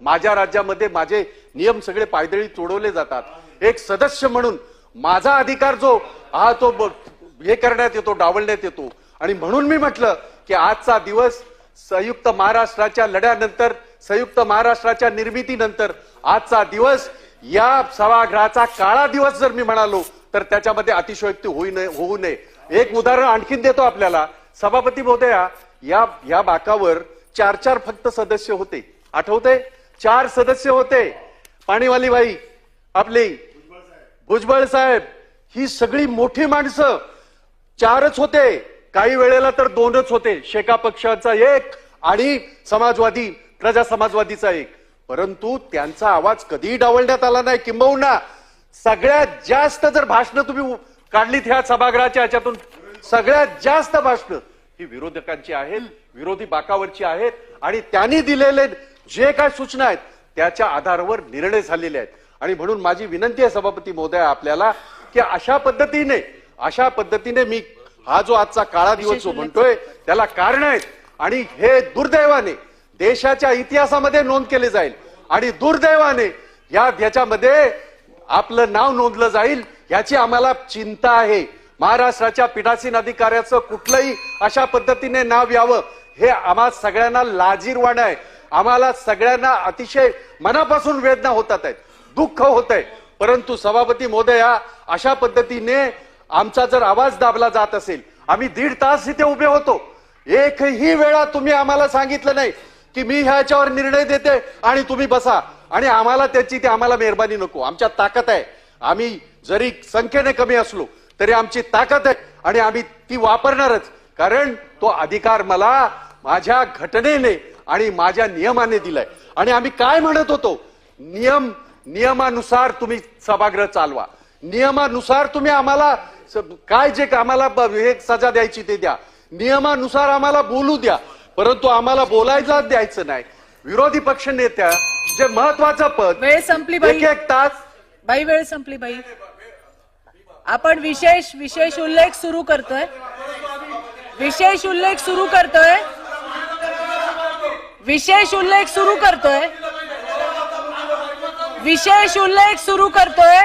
माझ्या राज्यामध्ये माझे नियम सगळे पायदळी तोडवले जातात. एक सदस्य म्हणून माझा अधिकार जो हा तो हे करण्यात येतो डावलण्यात येतो. आणि म्हणून मी म्हटलं की आजचा दिवस संयुक्त महाराष्ट्राच्या लढ्यानंतर संयुक्त महाराष्ट्राच्या निर्मितीनंतर आजचा दिवस या सभागृहाचा काळा दिवस जर मी म्हणालो तर त्याच्यामध्ये अतिशयोक्ती होऊ नये होऊ नये. एक उदाहरण आणखीन देतो आपल्याला. सभापती महोदया या या बाकावर चार चार फक्त सदस्य होते. आठवते चार सदस्य होते. पाणीवाली बाई आपली भुजबळ साहेब ही सगळी मोठी माणसं. चारच होते. काही वेळेला तर दोनच होते. शेका पक्षाचा एक आणि समाजवादी प्रजा समाजवादीचा एक. परंतु त्यांचा आवाज कधीही डावलण्यात आला नाही किंबहुना सगळ्यात जास्त जर भाषणं तुम्ही काढलीत ह्या सभागृहाच्या ह्याच्यातून सगळ्यात जास्त भाषणं ही विरोधकांची आहेत विरोधी बाकावरची आहेत आणि त्यांनी दिलेले जे काय सूचना आहेत त्याच्या आधारावर निर्णय झालेले आहेत. आणि म्हणून माझी विनंती आहे सभापती महोदय आपल्याला की अशा पद्धतीने अशा पद्धतीने मी हा जो आजचा काळा दिवस जो म्हणतोय त्याला कारण आहेत. आणि हे दुर्दैवाने देशाच्या इतिहासामध्ये नोंद केले जाईल. आणि दुर्दैवाने या याच्यामध्ये आपलं नाव नोंदलं जाईल याची आम्हाला चिंता आहे. महाराष्ट्राच्या पीठासीन अधिकाऱ्याचं कुठलंही अशा पद्धतीने नाव यावं हे आम्हा सगळ्यांना लाजीरवाणं आहे. आम्हाला सगळ्यांना अतिशय मनापासून वेदना होतात आहेत. दुःख होत आहे. परंतु सभापती महोदया अशा पद्धतीने आमचा जर आवाज दाबला जात असेल आम्ही दीड तास इथे उभे होतो. एकही वेळा तुम्ही आम्हाला सांगितलं नाही की मी ह्याच्यावर निर्णय देते आणि तुम्ही बसा. आणि आम्हाला त्याची ती आम्हाला मेहरबानी नको. आमच्या ताकद आहे. आम्ही जरी संख्येने कमी असलो तरी आमची ताकद आहे आणि आम्ही ती वापरणारच. कारण तो अधिकार मला माझ्या घटनेने आणि माझ्या नियमाने दिलाय. आणि आम्ही काय म्हणत होतो? नियम नियमानुसार तुम्ही सभागृह चालवा. नियमानुसार तुम्ही आम्हाला काय जे आम्हाला हे सजा द्यायची ते द्या. नियमानुसार आम्हाला बोलू द्या. परंतु आम्हाला बोलायला द्यायचं नाही. विरोधी पक्ष नेत्या जे महत्वाचं पद वेळ संपली बाई. एक एक तास बाई वेळ संपली बाई. आपण विशेष विशेष उल्लेख सुरू करतोय. विशेष उल्लेख सुरू करतोय. विशेष उल्लेख सुरू करतोय. विशेष उल्लेख सुरू करतोय.